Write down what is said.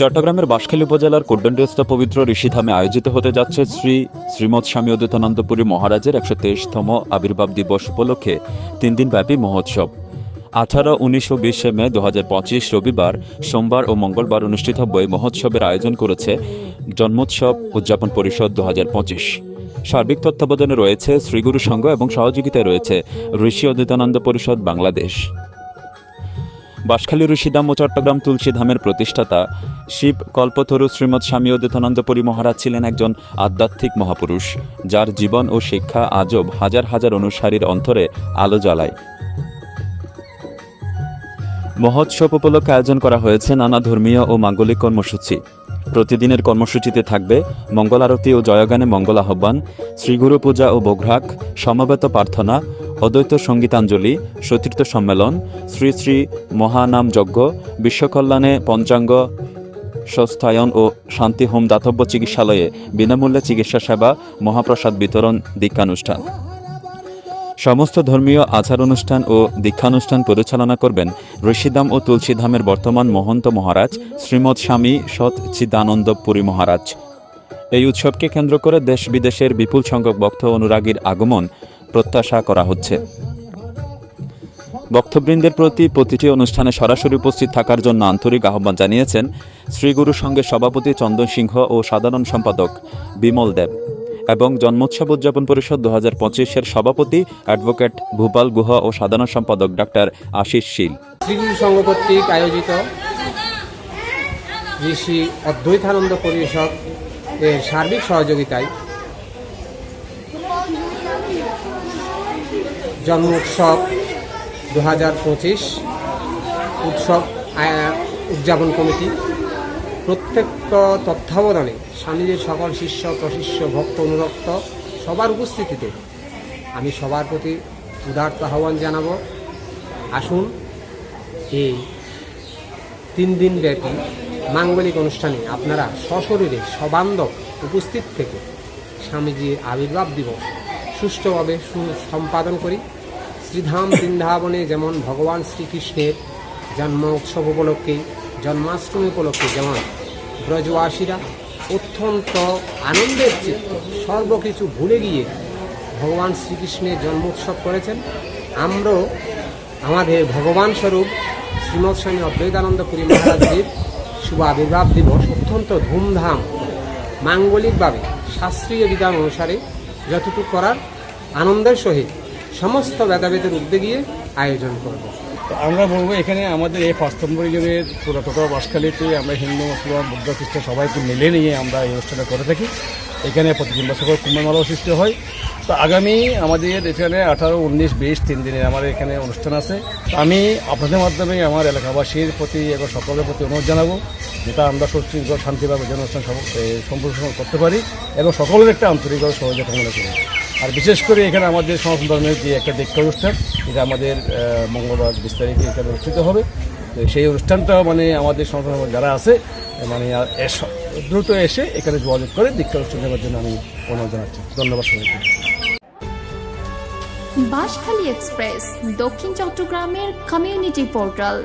চট্টগ্রামের বাঁশখালী উপজেলার কোড্ডন্ডিস্থ পবিত্র ঋষিধামে আয়োজিত হতে যাচ্ছে শ্রী শ্রীমৎ স্বামী অদ্বৈতানন্দপুরী মহারাজের একশো তেইশতম আবির্ভাব দিবস উপলক্ষে তিন দিনব্যাপী মহোৎসব। আঠারো, উনিশ ও বিশে মে দু হাজার পঁচিশ রবিবার, সোমবার ও মঙ্গলবার অনুষ্ঠিত বই মহোৎসবের আয়োজন করেছে জন্মোৎসব উদযাপন পরিষদ দু পঁচিশ। সার্বিক তত্ত্বাবধানে রয়েছে শ্রীগুরু সংঘ এবং সহযোগিতায় রয়েছে ঋষি অদ্বৈতানন্দ পরিষদ বাংলাদেশ। বাঁশখালী ঋষিধাম ও চট্টগ্রাম তুলসীধামের প্রতিষ্ঠাতা শিব কল্পতরু শ্রীমৎ স্বামী অদ্বৈতানন্দপুরী মহারাজ ছিলেন একজন আধ্যাত্মিক মহাপুরুষ, যার জীবন ও শিক্ষা আজব হাজার হাজার অনুসারীর অন্তরে আলো জ্বালায়। মহোৎসব উপলক্ষে আয়োজন করা হয়েছে নানা ধর্মীয় ও মাঙ্গলিক কর্মসূচি। প্রতিদিনের কর্মসূচিতে থাকবে মঙ্গল আরতি ও জয়গানে মঙ্গল আহ্বান, শ্রীগুরু পূজা ও বঘ্রাক সমবেত প্রার্থনা অদ্বৈত সঙ্গীতাঞ্জলি, সতীর্থ সম্মেলন, শ্রী শ্রী মহানাম যজ্ঞ বিশ্বকল্যাণে পঞ্চাঙ্গ স্বস্থায়ন ও শান্তি হোম দাতব্য চিকিৎসালয়ে বিনামূল্যে চিকিৎসা সেবা, মহাপ্রসাদ বিতরণ, দীক্ষানুষ্ঠান। সমস্ত ধর্মীয় আচার অনুষ্ঠান ও দীক্ষানুষ্ঠান পরিচালনা করবেন ঋষিধাম ও তুলসীধামের বর্তমান মহন্ত মহারাজ শ্রীমৎ স্বামী সৎ চিদানন্দ পুরী মহারাজ। এই উৎসবকে কেন্দ্র করে দেশ বিদেশের বিপুল সংখ্যক ভক্ত অনুরাগীর আগমন প্রত্যাশা করা হচ্ছে। বক্তবৃন্দের প্রতি প্রতিটি অনুষ্ঠানে সরাসরি উপস্থিত থাকার জন্য আন্তরিক আহ্বান জানিয়েছেন শ্রীগুরু সংঘের সভাপতি চন্দন সিংহ ও সাধারণ সম্পাদক বিমল দেব এবং জন্মোৎসব উদযাপন পরিষদ দু হাজার পঁচিশের সভাপতি অ্যাডভোকেট ভূপাল গুহ ও সাধারণ সম্পাদক ডাক্তার আশিস শীল। শ্রীগুরু সংঘ কর্তৃক আয়োজিত ঋষি অদ্বৈতানন্দ পরিষদ এর সার্বিক সহযোগিতায় জন্ম উৎসব দু হাজার পঁচিশ। উৎসব উদযাপন কমিটি। প্রত্যেক তত্ত্বাবধানে স্বামীজির সকল শিষ্য, প্রশিষ্য, ভক্ত, অনুরক্ত সবার উপস্থিতিতে আমি সবার প্রতি উদার্ত আহ্বান জানাব। আসুন, এই তিন দিন ব্যাপী মাঙ্গলিক অনুষ্ঠানে আপনারা সশরীরে সবান্ধব উপস্থিত থেকে স্বামীজির আবির্ভাব দিবস সুষ্ঠুভাবে সম্পাদন করি। শ্রীধাম বৃন্দাবনে যেমন ভগবান শ্রীকৃষ্ণের জন্ম উৎসব উপলক্ষে, জন্মাষ্টমী উপলক্ষে যেমন ব্রজবাসীরা অত্যন্ত আনন্দের চিত্ত, সর্বকিছু ভুলে গিয়ে ভগবান শ্রীকৃষ্ণের জন্ম উৎসব করেছেন। আমরাও আমাদের ভগবান স্বরূপ শ্রীমৎ স্বামী অদ্বৈতানন্দ পুরী মহারাজের শুভ আবির্ভাব দিবস অত্যন্ত ধুমধাম মাঙ্গলিকভাবে শাস্ত্রীয় বিধান অনুসারে যতটুকু করার আনন্দের সহিত সমস্ত ভেদাভেদের উদ্যোগিয়ে গিয়ে আয়োজন করব। তো আমরা বলব এখানে আমাদের এই পাঁচতম্বর ইউনিয়নের পুরাতটা টোটাল বাসখালীতে আমরা হিন্দু মুসলমান বুদ্ধ খ্রিস্ট সবাইকে মিলে নিয়ে আমরা এই অনুষ্ঠানটা করে থাকি। এখানে প্রতিদিন বছর করে কুম্ভমেলাও সৃষ্টি হয়। তো আগামী আমাদের এখানে আঠারো, উনিশ, বিশ, তিন দিনের আমার এখানে অনুষ্ঠান আছে। আমি আপনাদের মাধ্যমে আমার এলাকাবাসীর প্রতি এবং সকলের প্রতি অনুরোধ জানাব যেটা আমরা সুশৃঙ্খল, শান্তিভাবে যে অনুষ্ঠান সম্প্রসারণ করতে পারি এবং সকলের একটা আন্তরিকভাবে সহযোগিতা কামনা করি। আর বিশেষ করে এখানে আমাদের সনাতন ধর্মের যে একটা দীক্ষা অনুষ্ঠান, এটা আমাদের মঙ্গলবার বিশ তারিখে এখানে অনুষ্ঠিত হবে। সেই অনুষ্ঠানটা মানে আমাদের সনাতন যারা আছে মানে দ্রুত এসে এখানে যোগাযোগ করে দীক্ষা অনুষ্ঠান দেওয়ার জন্য আমি অনুরোধ জানাচ্ছি। ধন্যবাদ সবাইকে। বাঁশখালী এক্সপ্রেস, দক্ষিণ চট্টগ্রামের কমিউনিটি পোর্টাল